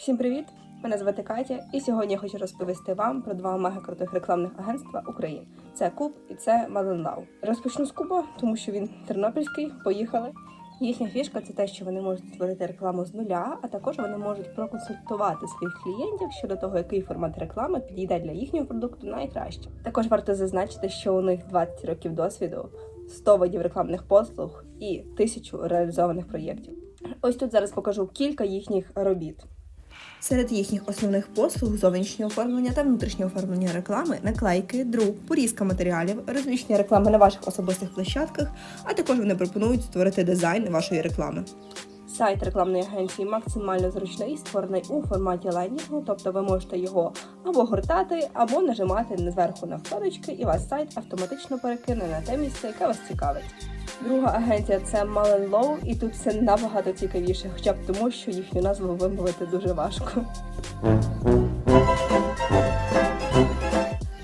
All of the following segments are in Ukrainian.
Всім привіт! Мене звати Катя, і сьогодні я хочу розповісти вам про два мега крутих рекламних агентства України. Це Куб і це Маленлау. Розпочну з Куба, тому що він тернопільський. Поїхали. Їхня фішка це те, що вони можуть створити рекламу з нуля, а також вони можуть проконсультувати своїх клієнтів щодо того, який формат реклами підійде для їхнього продукту найкраще. Також варто зазначити, що у них 20 років досвіду, 100 видів рекламних послуг і тисячу реалізованих проєктів. Ось тут зараз покажу кілька їхніх робіт. Серед їхніх основних послуг зовнішнє оформлення та внутрішнє оформлення реклами, наклейки, друк, порізка матеріалів, розміщення реклами на ваших особистих площадках, а також вони пропонують створити дизайн вашої реклами. Сайт рекламної агенції максимально зручний, створений у форматі лендінгу, тобто ви можете його або гортати, або нажимати зверху на вкладочки, і ваш сайт автоматично перекине на те місце, яке вас цікавить. Друга агенція це Malin Low, і тут все набагато цікавіше, хоча б тому, що їхню назву вимовити дуже важко.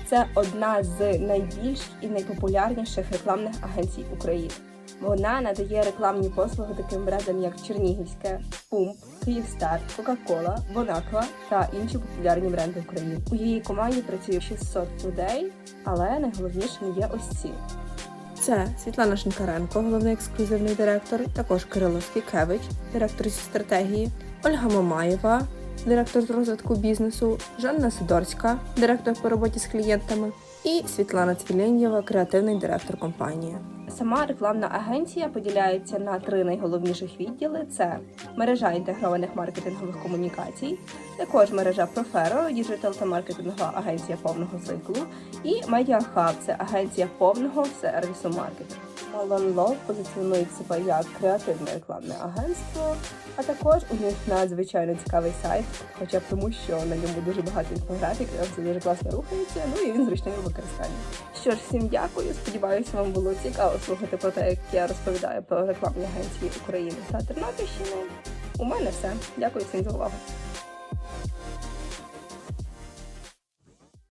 Це одна з найбільших і найпопулярніших рекламних агенцій України. Вона надає рекламні послуги таким брендам, як Чернігівське, Пумп, Київстар, Кока-Кола, Бонаква та інші популярні бренди України. У її команді працює 600 людей, але найголовнішим є ось ці. Це Світлана Шинкаренко, головний ексклюзивний директор, також Кирило Скікевич, директор зі стратегії, Ольга Мамаєва, директор з розвитку бізнесу, Жанна Сидорська, директор по роботі з клієнтами, і Світлана Цвіленєва, креативний директор компанії. Сама рекламна агенція поділяється на три найголовніших відділи: це мережа інтегрованих маркетингових комунікацій, також мережа Profero, діджитал та маркетингова агенція повного циклу, і Медіахаб це агенція повного сервісу маркетингу. Malone Love позиціонує себе як креативне рекламне агентство, а також у них надзвичайно цікавий сайт, хоча б тому, що на ньому дуже багато інфографік, все дуже класно рухається, ну і він зручний у використанні. Що ж, всім дякую. Сподіваюся, вам було цікаво слухати про те, як я розповідаю про рекламні агенції України та Тернопільщини. У мене все. Дякую всім за увагу.